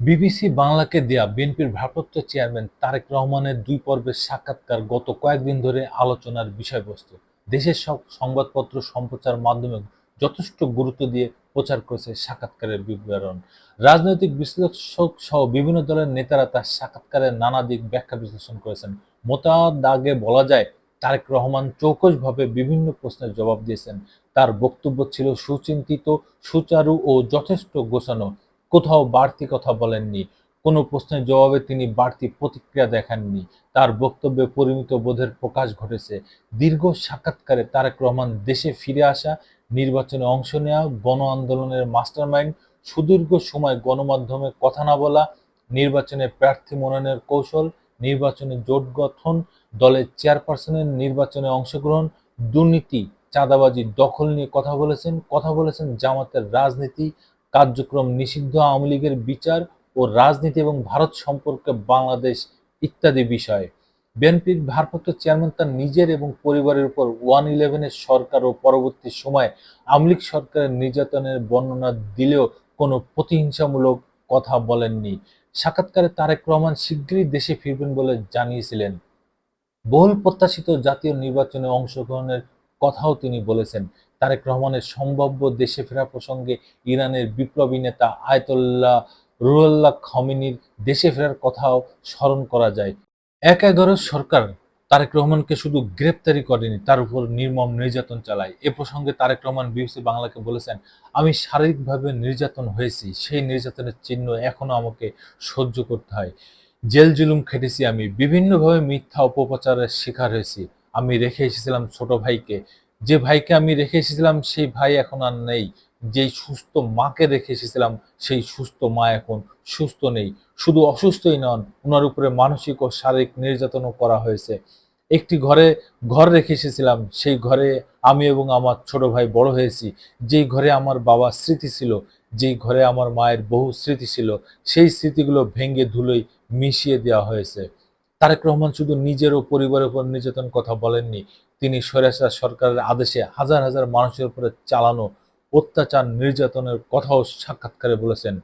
BBC বাংলাকে দেয়া বিএনপির ভারপ্রাপ্ত চেয়ারম্যান তারেক রহমানের দুই পর্বের সাক্ষাৎকার গত কয়েকদিন ধরে আলোচনার বিষয়বস্তু। দেশের সব সংবাদপত্র সম্প্রচার মাধ্যমে যথেষ্ট গুরুত্ব দিয়ে প্রচার করেছে সাক্ষাৎকারের বিবরণ। রাজনৈতিক বিশ্লেষক সহ বিভিন্ন দলের নেতারা তার সাক্ষাৎকারের নানা দিক ব্যাখ্যা বিশ্লেষণ করেছেন। মোতাদ দাগে বলা যায়, তারেক রহমান চৌকসভাবে বিভিন্ন প্রশ্নের জবাব দিয়েছেন। তার বক্তব্য ছিল সুচিন্তিত, সুচারু ও যথেষ্ট গোছানো। কোথাও বাড়তি কথা বলেননি। কোনো প্রশ্নের জবাবে তিনি বাড়তি প্রতিক্রিয়া দেখাননি। তার বক্তব্যে পরিমিত বোধের প্রকাশ ঘটেছে। দীর্ঘ সাক্ষাৎকারে তারেক রহমান দেশে ফিরে আসা, নির্বাচনে অংশ নেওয়া, গণ আন্দোলনের মাস্টারমাইন্ড, সুদীর্ঘ সময় গণমাধ্যমে কথা না বলা, নির্বাচনে প্রার্থী মনোনয়নের কৌশল, নির্বাচনে জোট গঠন, দলের চেয়ারপারসনের নির্বাচনে অংশগ্রহণ, দুর্নীতি, চাঁদাবাজি, দখল নিয়ে কথা বলেছেন কথা বলেছেন জামাতের রাজনীতি কার্যক্রম নিষিদ্ধ আওয়ামী লীগের বিচার ও রাজনীতি এবং ভারত সম্পর্কে বাংলাদেশ ইত্যাদি বিষয়ে। বিএনপির ভারপ্রাপ্ত চেয়ারম্যান তার নিজের এবং পরিবারের উপর ওয়ান ইলেভেনের সরকার ও পরবর্তী সময়ে আওয়ামী লীগ সরকারের নির্যাতনের বর্ণনা দিলেও কোনো প্রতিহিংসামূলক কথা বলেননি। সাক্ষাৎকারে তারেক রহমান শীঘ্রই দেশে ফিরবেন বলে জানিয়েছিলেন। বহুল প্রত্যাশিত জাতীয় নির্বাচনে অংশগ্রহণের কথাও তিনি বলেছেন। তারেক রহমানের সম্ভাব্য দেশে ফেরা প্রসঙ্গে ইরানের বিপ্লবী নেতা আয়তুল্লাহ রুহুল্লাহ খমিনির দেশে ফেরার কথাও স্মরণ করা যায়। এক এগারো সরকার তারেক রহমানকে শুধু গ্রেপ্তারি করেনি, তার উপর নির্মম নির্যাতন চালায়। এ প্রসঙ্গে তারেক রহমান বিবিসি বাংলাকে বলেছেন, আমি শারীরিকভাবে নির্যাতন হয়েছি, সেই নির্যাতনের চিহ্ন এখনও আমাকে সহ্য করতে হয়। জেল জুলুম খেটেছি আমি, বিভিন্নভাবে মিথ্যা অপপ্রচারের শিকার হয়েছি। আমি রেখে এসেছিলাম ছোট ভাইকে। যে ভাইকে আমি রেখে এসেছিলাম, সেই ভাই এখন আর নেই। যেই সুস্থ মাকে রেখে এসেছিলাম, সেই সুস্থ মা এখন সুস্থ নেই। শুধু অসুস্থই নন ওনার উপরে মানসিক ও শারীরিক নির্যাতনও করা হয়েছে। একটি ঘরে ঘর রেখে এসেছিলাম, সেই ঘরে আমি এবং আমার ছোট ভাই বড় হয়েছি। যেই ঘরে আমার বাবার স্মৃতি ছিল, যেই ঘরে আমার মায়ের বহু স্মৃতি ছিল, সেই স্মৃতিগুলো ভেঙে ধুলোই মিশিয়ে দেওয়া হয়েছে। তারেক রহমান শুধু নিজের ও পরিবারের উপর নির্যাতন কথা বলেননি, তিনি স্বৈরাচার সরকারের আদেশে হাজার হাজার মানুষের উপরে চালানো অত্যাচার, নির্যাতনের কথাও সাক্ষাৎকারে বলেছেন।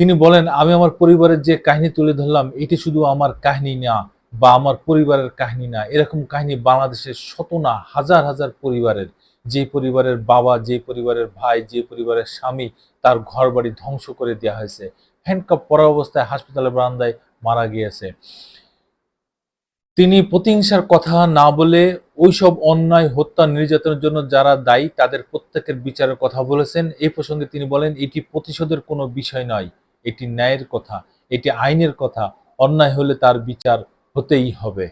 তিনি বলেন, আমি আমার পরিবারের যে কাহিনী তুলে ধরলাম, এটি শুধু আমার কাহিনী না বা আমার পরিবারের কাহিনী না, এরকম কাহিনী বাংলাদেশের শত না, হাজার হাজার পরিবারের। যে পরিবারের বাবা, যে পরিবারের ভাই, যে পরিবারের স্বামী, তার ঘর বাড়ি ধ্বংস করে দেওয়া হয়েছে। হ্যান্ডকাপ পরা অবস্থায় হাসপাতালের বারান্দায় মারা গিয়েছে। তিনি প্রতিহিংসার কথা না বলে ওইসব অন্যায়, হত্যা, নির্যাতনের জন্য যারা দায়ী তাদের প্রত্যেকের বিচারের কথা বলেছেন। এই প্রসঙ্গে তিনি বলেন, এটি প্রতিশোধের কোনো বিষয় নয়, এটি ন্যায়ের কথা, এটি আইনের কথা, অন্যায় হলে তার বিচার হতেই হবে।